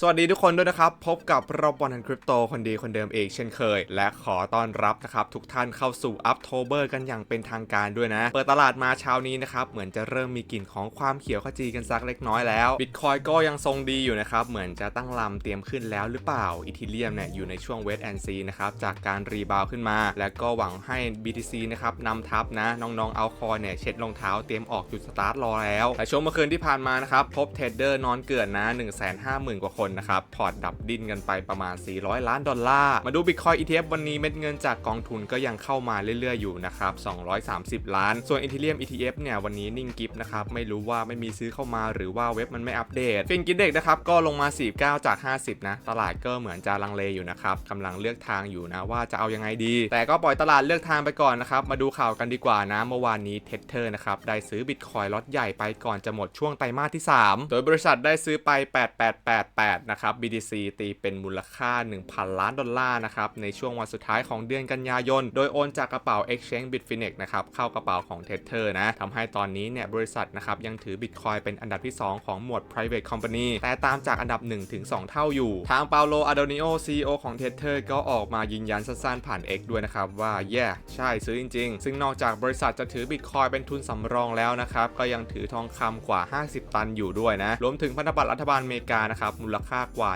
สวัสดีทุกคนด้วยนะครับ พบกับเราบอลทันคริปโตคนดีคนเดิมเองเช่นเคย และขอต้อนรับนะครับทุกท่านเข้าสู่อั t โทเบอร์กันอย่างเป็นทางการด้วยนะ เปิดตลาดมาเช้านี้นะครับ เหมือนจะเริ่มมีกลิ่นของความเขียวขจีกันสักเล็กน้อยแล้วบิตคอยก็ยังทรงดีอยู่นะครับ เหมือนจะตั้งลำเตรียมขึ้นแล้วหรือเปล่าอีทีเรียมเนี่ยอยู่ในช่วงเวทแอนซีนะครับจากการรีบาวขึ้นมา และก็หวังให้ BTC นะครับนำทัพนะน้องๆเอาคอยเนี่ยเช็ดรองเท้าเตรียมออกจุดสตาร์ทรอแล้วแต่ช่วงเมื่อคืนที่ผ่านมานะครับพบเทรดเดอร์นอนเกลื่อนนะ 1 5 0 0 0 0กว่าคนนะครับ พอร์ตดับดิ้นกันไปประมาณ 400 ล้านดอลลาร์ มาดู Bitcoin ETF วันนี้เม็ดเงินจากกองทุนก็ยังเข้ามาเรื่อยๆ อยู่นะครับ 230 ล้าน ส่วน Ethereum ETF เนี่ยวันนี้นิ่งกิฟนะครับ ไม่รู้ว่าไม่มีซื้อเข้ามาหรือว่าเว็บมันไม่อัปเดตฟินกิเด็กนะครับก็ลงมา 49 จาก 50 นะ ตลาดก็เหมือนจะลังเลอยู่นะครับกำลังเลือกทางอยู่นะว่าจะเอายังไงดี แต่ก็ปล่อยตลาดเลือกทางไปก่อนนะครับมาดูข่าวกันดีกว่านะเมื่อวานนี้เทเทอร์นะครับได้ซื้อ Bitcoin ล็อตใหญ่ไปก่อนจะหมดช่วงไตรมาสที่ 3 โดยบริษัทได้ซื้อไป 8888นะครับ BTC ตีเป็นมูลค่า 1,000 ล้านดอลลาร์นะครับ ในช่วงวันสุดท้ายของเดือนกันยายน โดยโอนจากกระเป๋า Exchange Bitfinex นะครับ เข้ากระเป๋าของ Tether นะทำให้ตอนนี้เนี่ยบริษัทนะครับยังถือ Bitcoin เป็นอันดับที่ 2 ของหมวด private company แต่ตามจากอันดับ 1-2 เท่าอยู่ ทางเปาโลอาโดนิโอ CEO ของ Tether ก็ออกมายืนยันสั้นๆผ่าน X ด้วยนะครับ ว่า yeah ใช่ซื้อจริง ๆ ซึ่งนอกจากบริษัทจะถือ Bitcoin เป็นทุนสำรองแล้วนะครับ ก็ยังถือทองคำกว่า 50 ตันอยู่ด้วยนะ รวมถึงพันธบัตรรัฐบาลอเมริกานะครับมูลค่ากว่า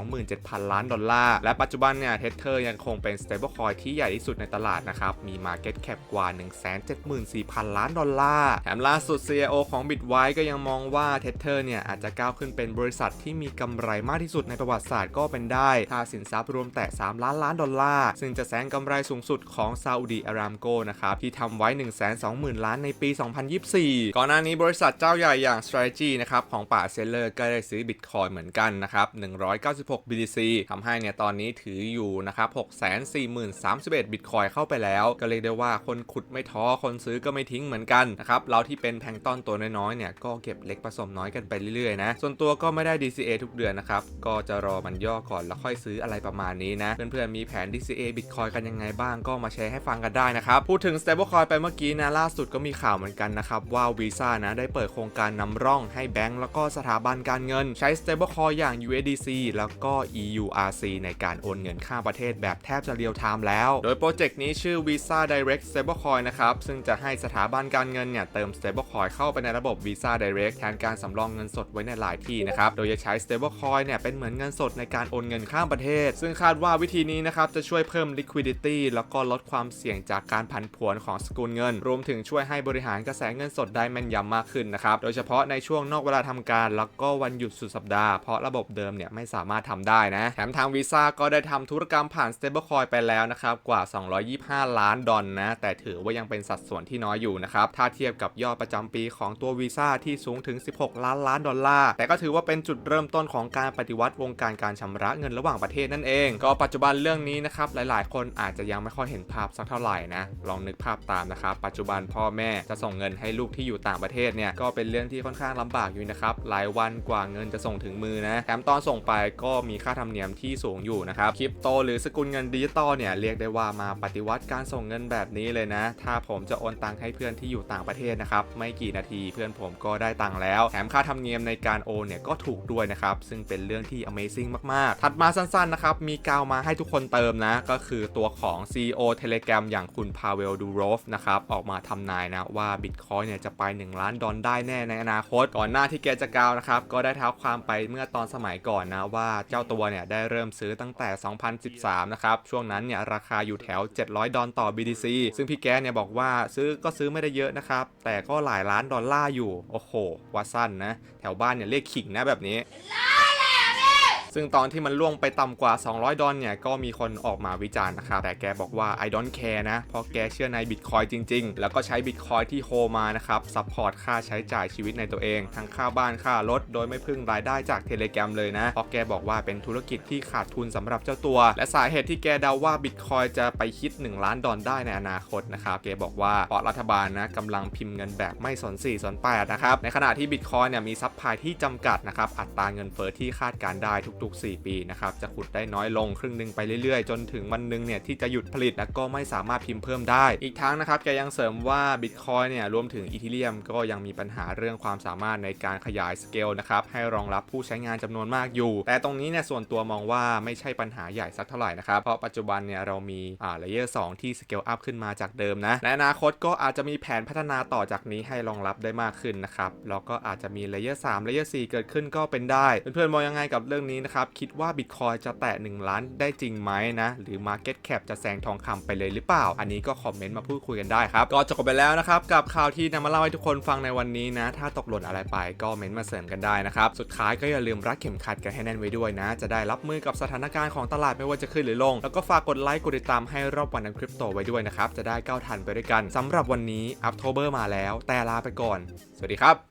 127,000 ล้านดอลลาร์ และปัจจุบันเนี่ยเทเ h อร์ยังคงเป็น stablecoin ที่ใหญ่ที่สุดในตลาดนะครับ มี market cap กว่า 174,000 ล้านดอลลาร์ แถมล่าสุด CEO ของ Bitwise ก็ยังมองว่าเทเ h อร์เนี่ยอาจจะก้าวขึ้นเป็นบริษัทที่มีกำไรมากที่สุดในประวัติศาสตร์ก็เป็นได้ ถ้าสินทรัพย์รวมแต่ 3 ล้านล้านดอลลาร์ ซึ่งจะแซงกำไรสูงสุดของซาอุดีอารามโกนะครับที่ทำไว้ 120,000 ล้านในปี 2024 ก่อนหน้านี้บริษัทเจ้าใหญ่อย่าง Strategy นะครับของป่าเซเลอร์ก็ได้ซื้อ Bitcoin เหมือนกันนะครับ 196 BTC ทำให้เนี่ยตอนนี้ถืออยู่นะครับ640,031 บิตคอยเข้าไปแล้ว ก็เรียกได้ว่าคนขุดไม่ท้อ คนซื้อก็ไม่ทิ้งเหมือนกันนะครับ เราที่เป็นแพงต้นตัวน้อยๆ เนี่ยก็เก็บเล็กผสมน้อยกันไปเรื่อยๆ นะ ส่วนตัวก็ไม่ได้ DCA ทุกเดือนนะครับ ก็จะรอมันย่อก่อนแล้วค่อยซื้ออะไรประมาณนี้นะ เพื่อนๆ มีแผน DCA บิตคอยกันยังไงบ้างก็มาแชร์ให้ฟังกันได้นะครับ พูดถึง stablecoin ไปเมื่อกี้นะล่าสุดก็มีข่าวเหมือนกันนะครับว่า Visa นะได้เปิดโครงการนำร่องให้แบงก์แล้วก็สถาบันการเงินใช้ stablecoin อย่าง USDC แล้วก็ EURC ในการโอนเงินข้ามประเทศแบบแทบจะเรียลไทม์แล้ว โดยโปรเจกต์นี้ชื่อ Visa Direct Stablecoin นะครับ ซึ่งจะให้สถาบันการเงินเนี่ยเติม Stablecoin เข้าไปในระบบ Visa Direct แทนการสำรองเงินสดไว้ในหลายที่นะครับ โดยจะใช้ Stablecoin เนี่ยเป็นเหมือนเงินสดในการโอนเงินข้ามประเทศ ซึ่งคาดว่าวิธีนี้นะครับจะช่วยเพิ่ม liquidity แล้วก็ลดความเสี่ยงจากการผันผวนของสกุลเงิน รวมถึงช่วยให้บริหารกระแสเงินสดได้แม่นยำมากขึ้นนะครับ โดยเฉพาะในช่วงนอกเวลาทำการ แล้วก็วันหยุดสุดสัปดาห์เพราะระบบบบเดิมเนี่ยไม่สามารถทำได้นะ แถมทาง Visa ก็ได้ทำธุรกรรมผ่าน stablecoin ไปแล้วนะครับ กว่า 225 ล้านดอลนะ แต่ถือว่ายังเป็นสัดส่วนที่น้อยอยู่นะครับ ถ้าเทียบกับยอดประจำปีของตัว Visa ที่สูงถึง 16 ล้านล้านดอลลาร์ แต่ก็ถือว่าเป็นจุดเริ่มต้นของการปฏิวัติวงการการชำระเงินระหว่างประเทศนั่นเอง ก็ปัจจุบันเรื่องนี้นะครับหลาย ๆ คนอาจจะยังไม่ค่อยเห็นภาพสักเท่าไหร่นะ ลองนึกภาพตามนะครับ ปัจจุบันพ่อแม่จะส่งเงินให้ลูกที่อยู่ต่างประเทศเนี่ยก็เป็นเรื่องที่ค่อนข้างลำบากอยู่นะครับหลายวันกว่าเงินจะส่งถึงมือนะแถมตอนส่งไปก็มีค่าธรรมเนียมที่สูงอยู่นะครับคริปโตหรือสกุลเงินดิจิตอลเนี่ยเรียกได้ว่ามาปฏิวัติการส่งเงินแบบนี้เลยนะ ถ้าผมจะโอนตังค์ให้เพื่อนที่อยู่ต่างประเทศนะครับไม่กี่นาทีเพื่อนผมก็ได้ตังค์แล้วแถมค่าธรรมเนียมในการโอนเนี่ยก็ถูกด้วยนะครับซึ่งเป็นเรื่องที่ Amazing มากๆ ถัดมาสั้นๆนะครับมีกาวมาให้ทุกคนเติมนะ ก็คือตัวของ CEO Telegram อย่างคุณพาเวลดูโรฟนะครับออกมาทำนายนะว่า Bitcoin เนี่ยจะไป 1 ล้านดอลได้แน่ในอนาคต ก่อนหน้าที่แกจะกาวนะครับก็ได้เท้าความไปเมื่อตอนสมัยก่อนนะว่าเจ้าตัวเนี่ยได้เริ่มซื้อตั้งแต่ 2013 นะครับ ช่วงนั้นเนี่ยราคาอยู่แถว 700 ดอลต่อ BTC ซึ่งพี่แกเนี่ยบอกว่าซื้อก็ซื้อไม่ได้เยอะนะครับ แต่ก็หลายล้านดอลลาร์อยู่ โอ้โหว่าสั้นนะ แถวบ้านเนี่ยเรียกขิงนะแบบนี้ ซึ่งตอนที่มันล่วงไปต่ำกว่า 200 ดอลเนี่ยก็มีคนออกมาวิจารณ์นะครับแต่แกบอกว่า I don't care นะ เพราะแกเชื่อในบิตคอยจริง ๆ แล้วก็ใช้บิตคอยที่โฮมานะครับซัพพอร์ตค่าใช้จ่ายชีวิตในตัวเอง ทั้งค่าบ้านค่ารถโดยไม่พึ่งรายได้จากเทเลแกรมเลยนะเพราะแกบอกว่าเป็นธุรกิจที่ขาดทุนสำหรับเจ้าตัว และสาเหตุที่แกเดาว่าบิตคอยจะไปคิด 1 ล้านดอลได้ในอนาคตนะครับแกบอกว่าเพราะรัฐบาลนะกำลังพิมพ์เงินแบบไม่สน4สน8นะครับในขณะที่บิตคอยเนี่ยมีซัพพลายที่จำกัดนะครับอัตราเงินเฟ้อที่คาดการได้ทุกๆทุกๆ 4 ปีนะครับจะขุดได้น้อยลงครึ่งหนึ่งไปเรื่อยๆ จนถึงวันหนึ่งเนี่ยที่จะหยุดผลิตและก็ไม่สามารถพิมพ์เพิ่มได้ อีกทั้งนะครับแกยังเสริมว่า Bitcoin เนี่ยรวมถึงอีเทเรียมก็ยังมีปัญหาเรื่องความสามารถในการขยายสเกลนะครับให้รองรับผู้ใช้งานจำนวนมากอยู่ แต่ตรงนี้เนี่ยส่วนตัวมองว่าไม่ใช่ปัญหาใหญ่สักเท่าไหร่นะครับเพราะปัจจุบันเนี่ยเรามีอ่าเลเยอร์2ที่สเกลอัพขึ้นมาจากเดิมนะในอนาคตก็อาจจะมีแผนพัฒนาต่อจากนี้ให้รองรับได้มากขึ้นนะครับแล้วก็อาจจะมีเลเยอร์3เลเยอร์4เกิดขึ้นก็เป็นได้เพื่อนๆมองยังไงกับเรื่องนี้นะครับครับ คิดว่า Bitcoin จะแตะ 1 ล้านได้จริงไหมนะ หรือ Market Cap จะแซงทองคำไปเลยหรือเปล่า อันนี้ก็คอมเมนต์มาพูดคุยกันได้ครับ ก็จบไปแล้วนะครับ กับข่าวที่นำมาเล่าให้ทุกคนฟังในวันนี้นะ ถ้าตกหล่นอะไรไปก็เม้นต์มาเสริมกันได้นะครับ สุดท้ายก็อย่าลืมรัดเข็มขัดกันให้แน่นไว้ด้วยนะ จะได้รับมือกับสถานการณ์ของตลาดไม่ว่าจะขึ้นหรือลง แล้วก็ฝากกดไลค์กดติดตามให้รอบวันนันคริปโตไว้ด้วยนะครับ จะได้ก้าวทันไปด้วยกันสำหรับวันนี้อัพโทเบอร์มาแล้ว แต่ลาไปก่อน สวัสดีครับ